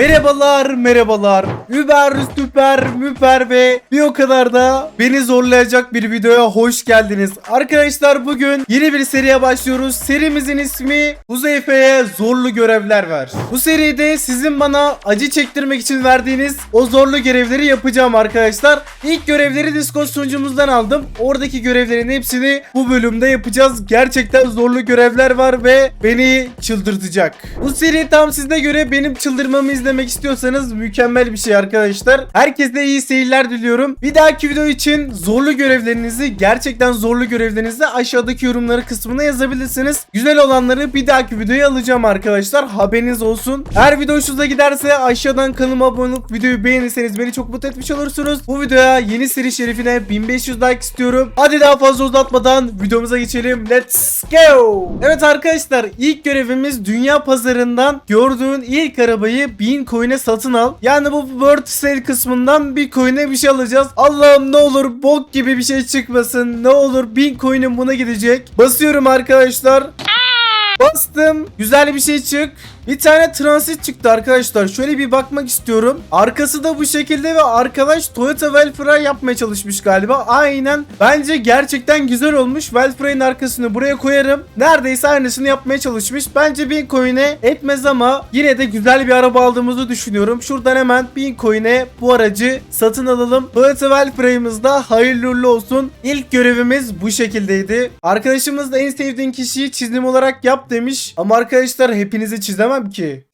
Merhabalar merhabalar. Über süper müper ve bir o kadar da beni zorlayacak bir videoya hoş geldiniz. Arkadaşlar bugün yeni bir seriye başlıyoruz. Serimizin ismi Huzeyfe'ye zorlu görevler ver. Bu seride sizin bana acı çektirmek için verdiğiniz o zorlu görevleri yapacağım arkadaşlar. İlk görevleri Discord sunucumuzdan aldım. Oradaki görevlerin hepsini bu bölümde yapacağız. Gerçekten zorlu görevler var ve beni çıldırtacak. Bu seri tam size göre benim çıldırmamı izlemek istiyorsanız mükemmel bir şey arkadaşlar. Herkese iyi seyirler diliyorum. Bir dahaki video için zorlu görevlerinizi gerçekten zorlu görevlerinizi aşağıdaki yorumları kısmına yazabilirsiniz. Güzel olanları bir dahaki videoya alacağım arkadaşlar. Haberiniz olsun. Eğer video hoşunuza giderse aşağıdan kanalıma abone olup videoyu beğenirseniz beni çok mutlu etmiş olursunuz. Bu videoya yeni seri şerifine 1500 like istiyorum. Hadi daha fazla uzatmadan videomuza geçelim. Let's go. Evet arkadaşlar ilk görevimiz dünya pazarından gördüğün ilk arabayı 1000 coin'e satın al. Yani bu World Sale kısmından bir coin'e bir şey alacağız. Allah'ım ne olur bok gibi bir şey çıkmasın. Ne olur 1000 coin'im buna gidecek. Basıyorum arkadaşlar. Bastım. Güzel bir şey çık. Bir tane transit çıktı arkadaşlar. Şöyle bir bakmak istiyorum. Arkası da bu şekilde ve arkadaş Toyota Velfry yapmaya çalışmış galiba. Aynen. Bence gerçekten güzel olmuş. Velfry'nin arkasını buraya koyarım. Neredeyse aynısını yapmaya çalışmış. Bence 1000 coin'e etmez ama yine de güzel bir araba aldığımızı düşünüyorum. Şuradan hemen 1000 coin'e bu aracı satın alalım. Toyota Velfry'ımız da hayırlı uğurlu olsun. İlk görevimiz bu şekildeydi. Arkadaşımız da en sevdiğin kişiyi çizim olarak yap demiş. Ama arkadaşlar hepinizi çizemem ki.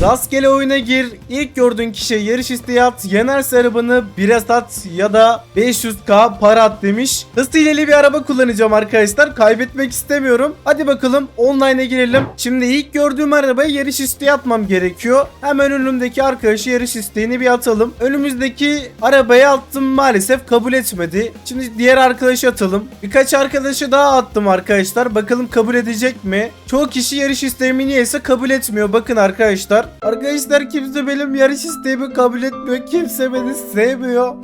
Rastgele oyuna gir. İlk gördüğün kişiye yarış isteği at. Yenerse arabanı bire sat ya da 500k para at demiş. Hızlı hileli bir araba kullanacağım arkadaşlar. Kaybetmek istemiyorum. Hadi bakalım online'a girelim. Şimdi ilk gördüğüm arabaya yarış isteği atmam gerekiyor. Hemen önümdeki arkadaşı yarış isteğini bir atalım. Önümüzdeki arabaya attım maalesef kabul etmedi. Şimdi diğer arkadaşı atalım. Birkaç arkadaşı daha attım arkadaşlar. Bakalım kabul edecek mi? Çoğu kişi yarış isteğimi niyeyse kabul etmiyor. Bakın arkadaşlar. Arkadaşlar kimse benim yarış isteğimi kabul etmiyor. Kimse beni sevmiyor.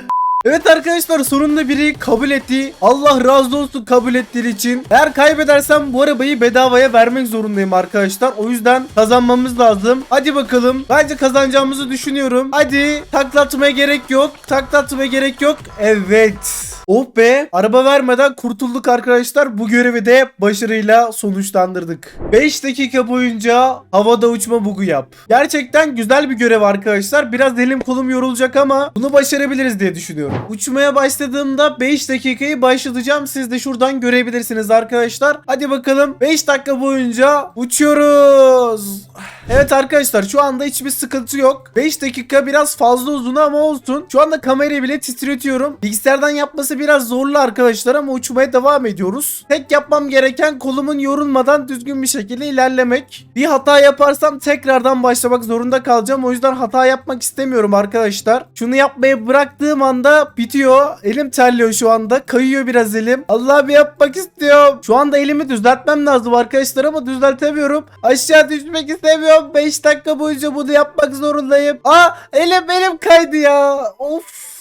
Evet arkadaşlar sonunda biri kabul etti. Allah razı olsun kabul ettiği için. Eğer kaybedersem bu arabayı bedavaya vermek zorundayım arkadaşlar. O yüzden kazanmamız lazım. Hadi bakalım. Bence kazanacağımızı düşünüyorum. Hadi taklatmaya gerek yok. Taklatmaya gerek yok. Evet. Oh be araba vermeden kurtulduk arkadaşlar. Bu görevi de başarıyla sonuçlandırdık. 5 dakika boyunca havada uçma bugu yap. Gerçekten güzel bir görev arkadaşlar. Biraz elim kolum yorulacak ama bunu başarabiliriz diye düşünüyorum. Uçmaya başladığımda 5 dakikayı başlatacağım. Siz de şuradan görebilirsiniz arkadaşlar. Hadi bakalım 5 dakika boyunca uçuyoruz. Evet arkadaşlar şu anda hiçbir sıkıntı yok. 5 dakika biraz fazla uzun ama olsun. Şu anda kamerayı bile titretiyorum. Bilgisayardan yapması biraz zorlu arkadaşlar ama uçmaya devam ediyoruz. Tek yapmam gereken kolumun yorulmadan düzgün bir şekilde ilerlemek. Bir hata yaparsam tekrardan başlamak zorunda kalacağım. O yüzden hata yapmak istemiyorum arkadaşlar. Şunu yapmayı bıraktığım anda bitiyor. Elim terliyor şu anda. Kayıyor biraz elim. Allah bir yapmak istiyorum. Şu anda elimi düzeltmem lazım arkadaşlar ama düzeltemiyorum. Aşağı düşmek istemiyorum. 5 dakika boyunca bunu yapmak zorundayım. Aa elim elim kaydı ya. Of.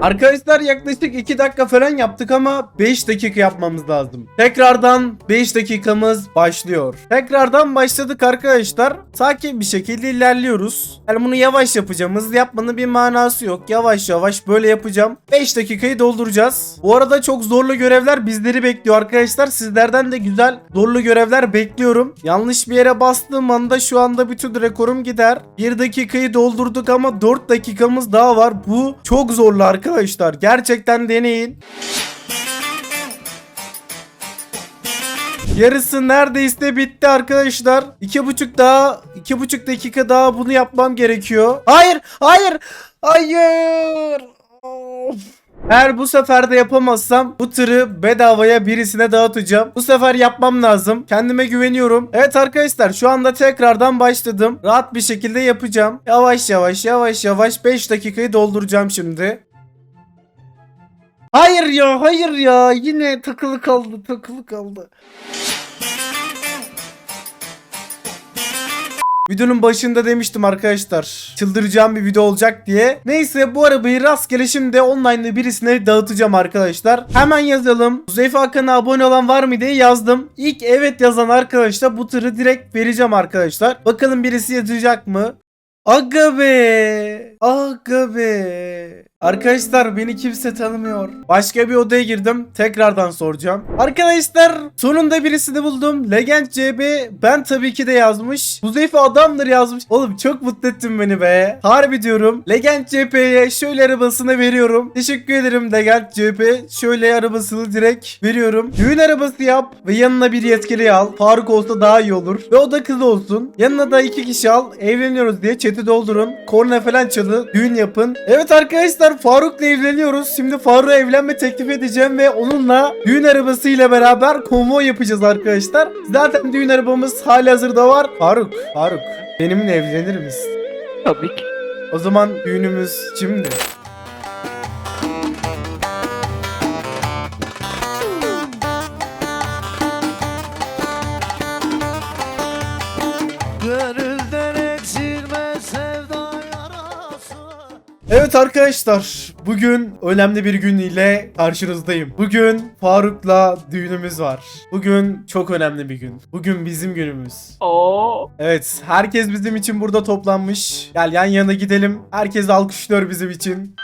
Arkadaşlar yaklaşık 2 dakika falan yaptık ama 5 dakika yapmamız lazım. Tekrardan 5 dakikamız başlıyor. Tekrardan başladık arkadaşlar. Sakin bir şekilde ilerliyoruz. Yani bunu yavaş yapacağım. Hızlı yapmanın bir manası yok. Yavaş yavaş böyle yapacağım. 5 dakikayı dolduracağız. Bu arada çok zorlu görevler bizleri bekliyor arkadaşlar. Sizlerden de güzel zorlu görevler bekliyorum. Yanlış bir yere bastığım anda şu anda bütün rekorum gider. 1 dakikayı doldurduk ama 4 dakikamız daha var. Bu çok zorlu arkadaşlar. Gerçekten deneyin. Yarısı neredeyse bitti arkadaşlar. İki buçuk daha, iki buçuk dakika daha bunu yapmam gerekiyor. Hayır, hayır, hayır. Of. Eğer bu sefer de yapamazsam bu tırı bedavaya birisine dağıtacağım. Bu sefer yapmam lazım. Kendime güveniyorum. Evet arkadaşlar şu anda tekrardan başladım. Rahat bir şekilde yapacağım. Yavaş yavaş yavaş yavaş 5 dakikayı dolduracağım şimdi. Hayır ya hayır ya yine takılı kaldı takılı kaldı. Videonun başında demiştim arkadaşlar. Çıldıracağım bir video olacak diye. Neyse bu arabayı rastgele şimdi online'da birisine dağıtacağım arkadaşlar. Hemen yazalım. Zeyfe Hakan'a abone olan var mı diye yazdım. İlk evet yazan arkadaşlar bu tırı direkt vereceğim arkadaşlar. Bakalım birisi yazacak mı? Aga be. Aga be. Arkadaşlar beni kimse tanımıyor. Başka bir odaya girdim. Tekrardan soracağım. Arkadaşlar sonunda birisini buldum. Legend CB ben tabii ki de yazmış. Huzeyfe adamdır yazmış. Oğlum çok mutlu ettin beni be. Harbi diyorum. Legend CB'ye şöyle arabasını veriyorum. Teşekkür ederim Legend CB. Şöyle arabasını direkt veriyorum. Düğün arabası yap ve yanına bir yetkili al. Faruk olsa daha iyi olur. Ve o da kız olsun. Yanına da iki kişi al. Evleniyoruz diye chat'i doldurun. Korna falan çalın. Düğün yapın. Evet arkadaşlar Faruk'la evleniyoruz. Şimdi Faruk'a evlenme teklif edeceğim ve onunla düğün arabasıyla beraber konvoy yapacağız arkadaşlar. Zaten düğün arabamız hali hazırda var. Faruk, Faruk benimle evlenir misin? Tabii ki. O zaman düğünümüz şimdi. Evet arkadaşlar bugün önemli bir gün ile karşınızdayım. Bugün Faruk'la düğünümüz var. Bugün çok önemli bir gün. Bugün bizim günümüz. Oo. Evet herkes bizim için burada toplanmış. Gel yan yana gidelim. Herkes alkışlıyor bizim için.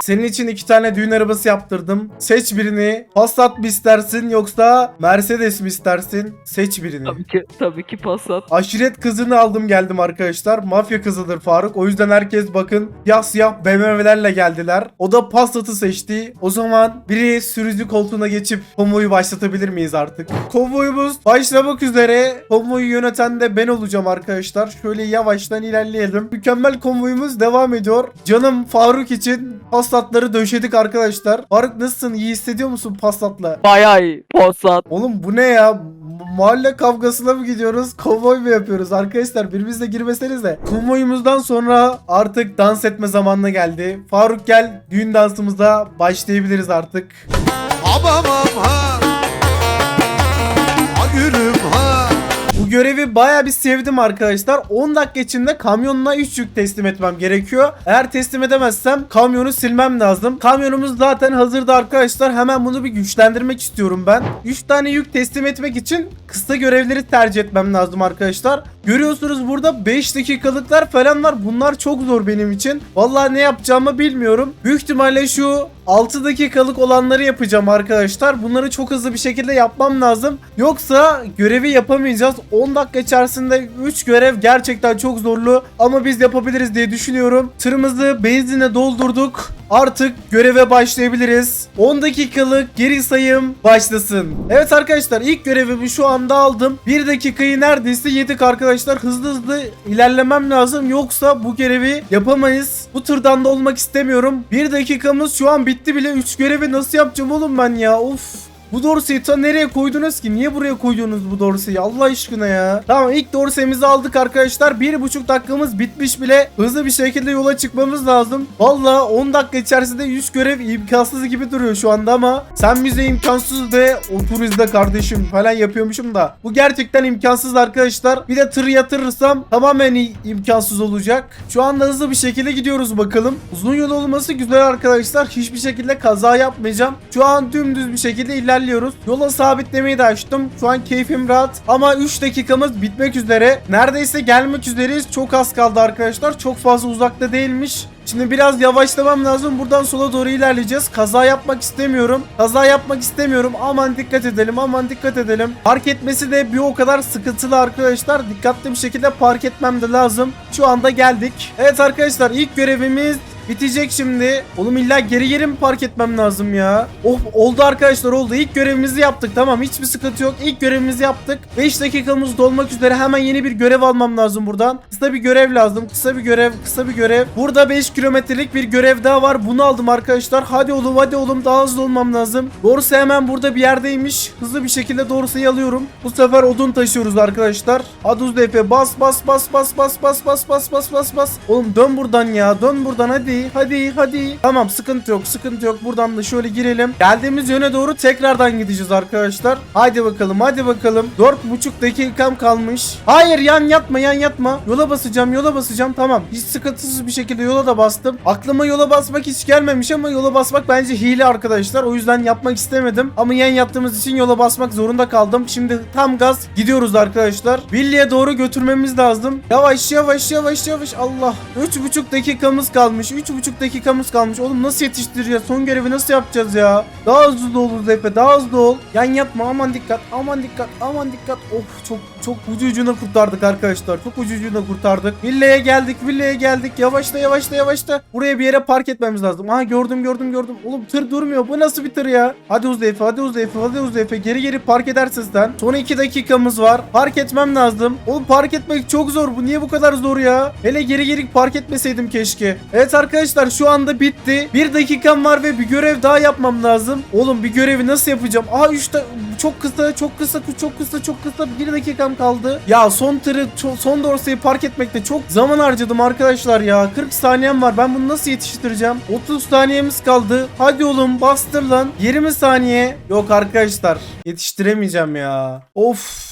Senin için iki tane düğün arabası yaptırdım. Seç birini. Passat mı istersin yoksa Mercedes mi istersin? Seç birini. Tabii ki tabii ki Passat. Aşiret kızını aldım geldim arkadaşlar. Mafya kızıdır Faruk. O yüzden herkes bakın siyah siyah BMW'lerle geldiler. O da Passat'ı seçti. O zaman biri sürücü koltuğuna geçip konvoyu başlatabilir miyiz artık? Konvoyumuz başlamak üzere. Konvoyu yöneten de ben olacağım arkadaşlar. Şöyle yavaştan ilerleyelim. Mükemmel konvoyumuz devam ediyor. Canım Faruk için Passat'ları döşedik arkadaşlar. Faruk nasılsın? İyi hissediyor musun Passat'la? Bayağı iyi. Passat. Oğlum bu ne ya? Mahalle kavgasına mı gidiyoruz? Konvoy mu yapıyoruz? Arkadaşlar birbirinizle girmeseniz de. Konvoyumuzdan sonra artık dans etme zamanına geldi. Faruk gel düğün dansımıza başlayabiliriz artık. Abamam ha Ha Görevi baya bir sevdim arkadaşlar. 10 dakika içinde kamyonuna 3 yük teslim etmem gerekiyor. Eğer teslim edemezsem kamyonu silmem lazım. Kamyonumuz zaten hazırda arkadaşlar. Hemen bunu bir güçlendirmek istiyorum ben. 3 tane yük teslim etmek için kısa görevleri tercih etmem lazım arkadaşlar. Görüyorsunuz burada 5 dakikalıklar falan var. Bunlar çok zor benim için. Vallahi ne yapacağımı bilmiyorum. Büyük ihtimalle şu 6 dakikalık olanları yapacağım arkadaşlar. Bunları çok hızlı bir şekilde yapmam lazım. Yoksa görevi yapamayacağız. 10 dakika içerisinde 3 görev gerçekten çok zorlu ama biz yapabiliriz diye düşünüyorum. Tırımızı benzinle doldurduk. Artık göreve başlayabiliriz. 10 dakikalık geri sayım başlasın. Evet arkadaşlar ilk görevimi şu anda aldım. 1 dakikayı neredeyse yedik arkadaşlar. Hızlı hızlı ilerlemem lazım. Yoksa bu görevi yapamayız. Bu tırdan da olmak istemiyorum. 1 dakikamız şu an bitti bile. 3 görevi nasıl yapacağım oğlum ben ya? Of. Bu dorseyi ta nereye koydunuz ki? Niye buraya koydunuz bu dorseyi? Allah aşkına ya. Tamam ilk dorsemizi aldık arkadaşlar. Bir buçuk dakikamız bitmiş bile. Hızlı bir şekilde yola çıkmamız lazım. Valla 10 dakika içerisinde 100 görev imkansız gibi duruyor şu anda ama sen bize imkansız de otur izle kardeşim falan yapıyormuşum da. Bu gerçekten imkansız arkadaşlar. Bir de tır yatırırsam tamamen imkansız olacak. Şu anda hızlı bir şekilde gidiyoruz bakalım. Uzun yol olması güzel arkadaşlar. Hiçbir şekilde kaza yapmayacağım. Şu an dümdüz bir şekilde ilerliyoruz. Yola sabitlemeyi de açtım. Şu an keyfim rahat. Ama 3 dakikamız bitmek üzere. Neredeyse gelmek üzereyiz. Çok az kaldı arkadaşlar. Çok fazla uzakta değilmiş. Şimdi biraz yavaşlamam lazım. Buradan sola doğru ilerleyeceğiz. Kaza yapmak istemiyorum. Kaza yapmak istemiyorum. Aman dikkat edelim. Aman dikkat edelim. Park etmesi de bir o kadar sıkıntılı arkadaşlar. Dikkatli bir şekilde park etmem de lazım. Şu anda geldik. Evet arkadaşlar ilk görevimiz Bitecek şimdi. Oğlum illa geri geri mi park etmem lazım ya? Oh oldu arkadaşlar oldu. İlk görevimizi yaptık. Tamam hiçbir sıkıntı yok. İlk görevimizi yaptık. 5 dakikamız dolmak üzere. Hemen yeni bir görev almam lazım buradan. Kısa bir görev lazım. Kısa bir görev. Kısa bir görev. Burada 5 kilometrelik bir görev daha var. Bunu aldım arkadaşlar. Hadi oğlum hadi oğlum daha hızlı olmam lazım. Doğrusu hemen burada bir yerdeymiş. Hızlı bir şekilde doğrusu alıyorum. Bu sefer odun taşıyoruz arkadaşlar. Hadi hızlı Efe bas bas bas bas bas bas bas bas bas bas bas. Oğlum dön buradan ya. Dön buradan hadi. Hadi hadi. Tamam sıkıntı yok sıkıntı yok. Buradan da şöyle girelim. Geldiğimiz yöne doğru tekrardan gideceğiz arkadaşlar. Hadi bakalım hadi bakalım. 4,5 dakikam kalmış. Hayır yan yatma yan yatma. Yola basacağım yola basacağım tamam. Hiç sıkıntısız bir şekilde yola da bastım. Aklıma yola basmak hiç gelmemiş ama yola basmak bence hile arkadaşlar. O yüzden yapmak istemedim. Ama yan yattığımız için yola basmak zorunda kaldım. Şimdi tam gaz gidiyoruz arkadaşlar. Villi'ye doğru götürmemiz lazım. Yavaş yavaş yavaş yavaş. Allah. 3,5 dakikamız kalmış. 3,5 dakikamız kalmış. Oğlum nasıl yetiştireceğiz? Son görevi nasıl yapacağız ya? Daha hızlı olur Zepe. Daha hızlı ol. Yan yatma. Aman dikkat. Aman dikkat. Aman dikkat. Of çok çok ucu ucuna kurtardık arkadaşlar. Çok ucu ucuna kurtardık. Villa'ya geldik. Villa'ya geldik. Yavaşla yavaşla yavaşla. Buraya bir yere park etmemiz lazım. Aha gördüm gördüm gördüm. Oğlum tır durmuyor. Bu nasıl bir tır ya? Hadi Uzeyfe. Hadi Uzeyfe. Hadi Uzeyfe. Geri geri park edersin sen. Son 2 dakikamız var. Park etmem lazım. Oğlum park etmek çok zor. Bu niye bu kadar zor ya? Hele geri geri park etmeseydim keşke. Evet arkadaşlar şu anda bitti. Bir dakikam var ve bir görev daha yapmam lazım. Oğlum bir görevi nasıl yapacağım? Aha 3 da çok kısa çok kısa çok kısa çok kısa bir dakikam kaldı. Ya son tırı son dorsayı park etmekte çok zaman harcadım arkadaşlar ya. 40 saniyem var. Ben bunu nasıl yetiştireceğim? 30 saniyemiz kaldı. Hadi oğlum bastır lan. 20 saniye. Yok arkadaşlar. Yetiştiremeyeceğim ya. Of.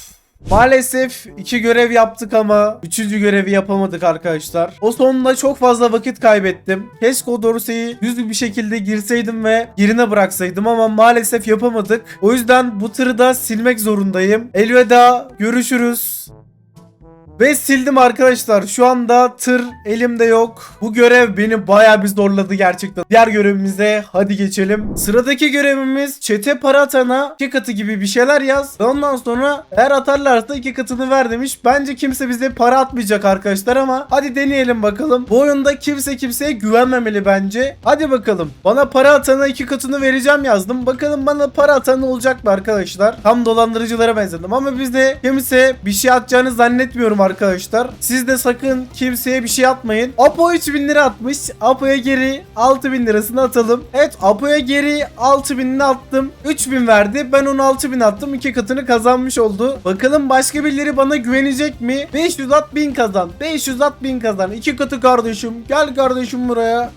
Maalesef iki görev yaptık ama üçüncü görevi yapamadık arkadaşlar. O sonunda çok fazla vakit kaybettim. Keşke o Dorsey'i düz bir şekilde girseydim ve yerine bıraksaydım ama maalesef yapamadık. O yüzden bu tırı da silmek zorundayım. Elveda görüşürüz. Ve sildim arkadaşlar. Şu anda tır elimde yok. Bu görev beni baya bir zorladı gerçekten. Diğer görevimize hadi geçelim. Sıradaki görevimiz çete para atana iki katı gibi bir şeyler yaz. Ondan sonra eğer atarlarsa iki katını ver demiş. Bence kimse bize para atmayacak arkadaşlar ama hadi deneyelim bakalım. Bu oyunda kimse kimseye güvenmemeli bence. Hadi bakalım. Bana para atana iki katını vereceğim yazdım. Bakalım bana para atan olacak mı arkadaşlar? Tam dolandırıcılara benzedim ama bizde kimse bir şey atacağını zannetmiyorum arkadaşlar. Siz de sakın kimseye bir şey atmayın. Apo 3000 lira atmış. Apo'ya geri 6000 lirasını atalım. Evet Apo'ya geri 6000'ini attım. 3000 verdi. Ben onu 6000 attım. iki katını kazanmış oldu. Bakalım başka birileri bana güvenecek mi? 500 at 1000 kazan. 500 at 1000 kazan. iki katı kardeşim. Gel kardeşim buraya.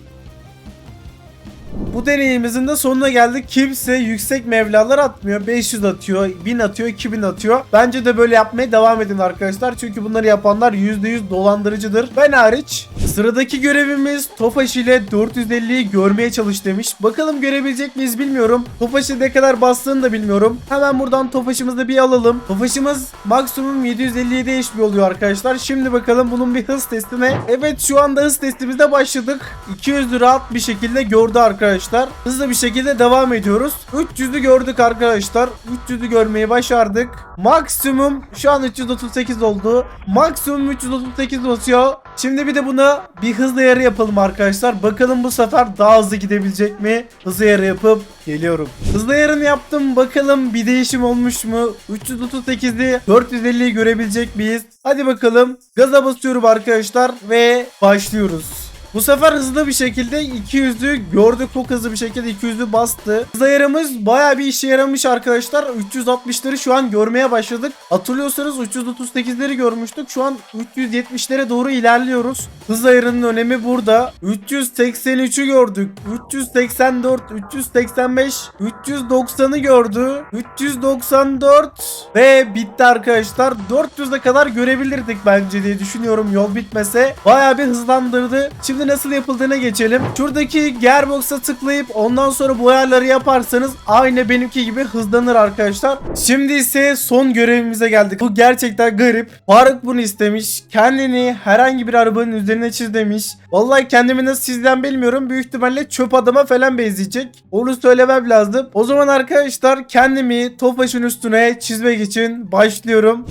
Bu deneyimimizin de sonuna geldik. Kimse yüksek mevlalar atmıyor. 500 atıyor, 1000 atıyor, 2000 atıyor. Bence de böyle yapmaya devam edin arkadaşlar. Çünkü bunları yapanlar %100 dolandırıcıdır. Ben hariç. Sıradaki görevimiz Tofaş ile 450'yi görmeye çalış demiş. Bakalım görebilecek miyiz bilmiyorum. Tofaş'ı ne kadar bastığını da bilmiyorum. Hemen buradan Tofaş'ımızı bir alalım. Tofaş'ımız maksimum 757 HP oluyor arkadaşlar. Şimdi bakalım bunun bir hız testine. Evet şu anda hız testimize başladık. 200 rahat bir şekilde gördü arkadaşlar. Hızlı bir şekilde devam ediyoruz. 300'ü gördük arkadaşlar. 300'ü görmeyi başardık. Maksimum şu an 338 oldu. Maksimum 338 basıyor. Şimdi bir de buna bir hızlı yarı yapalım arkadaşlar. Bakalım bu sefer daha hızlı gidebilecek mi? Hızlı yarı yapıp geliyorum. Hızlı yarını yaptım. Bakalım bir değişim olmuş mu? 338'i 450'yi görebilecek miyiz? Hadi bakalım. Gaza basıyorum arkadaşlar ve başlıyoruz. Bu sefer hızlı bir şekilde 200'ü gördük çok hızlı bir şekilde 200'ü bastı. Hız ayarımız baya bir işe yaramış arkadaşlar. 360'leri şu an görmeye başladık. Hatırlıyorsanız 338'leri görmüştük. Şu an 370'lere doğru ilerliyoruz. Hız ayarının önemi burada. 383'ü gördük. 384, 385, 390'ı gördü. 394 ve bitti arkadaşlar. 400'e kadar görebilirdik bence diye düşünüyorum yol bitmese. Baya bir hızlandırdı. Şimdi nasıl yapıldığına geçelim. Şuradaki gearbox'a tıklayıp ondan sonra bu ayarları yaparsanız aynı benimki gibi hızlanır arkadaşlar. Şimdi ise son görevimize geldik. Bu gerçekten garip. Faruk bunu istemiş. Kendini herhangi bir arabanın üzerine çiz demiş. Vallahi kendimi nasıl çizden bilmiyorum. Büyük ihtimalle çöp adama falan benzeyecek. Onu söylemem lazım. O zaman arkadaşlar kendimi Tofaş'ın üstüne çizmek için başlıyorum.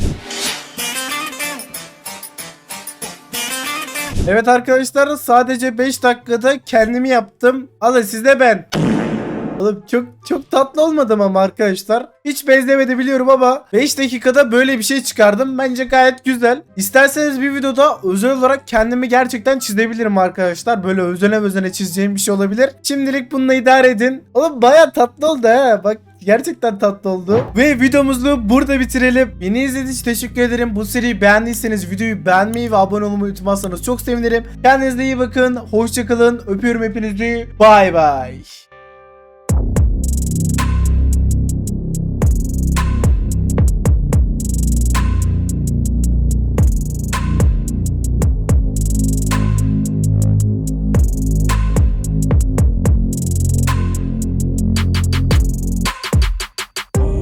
Evet arkadaşlar sadece 5 dakikada kendimi yaptım. Alın sizde ben. Oğlum çok çok tatlı olmadım ama arkadaşlar. Hiç benzemedi biliyorum ama 5 dakikada böyle bir şey çıkardım. Bence gayet güzel. İsterseniz bir videoda özel olarak kendimi gerçekten çizebilirim arkadaşlar. Böyle özene özene çizeceğim bir şey olabilir. Şimdilik bununla idare edin. Oğlum baya tatlı oldu ha. Bak Gerçekten tatlı oldu. Ve videomuzu burada bitirelim. Beni izlediğiniz için teşekkür ederim. Bu seriyi beğendiyseniz videoyu beğenmeyi ve abone olmayı unutmazsanız çok sevinirim. Kendinize iyi bakın. Hoşçakalın. Öpüyorum hepinizi. Bay bay.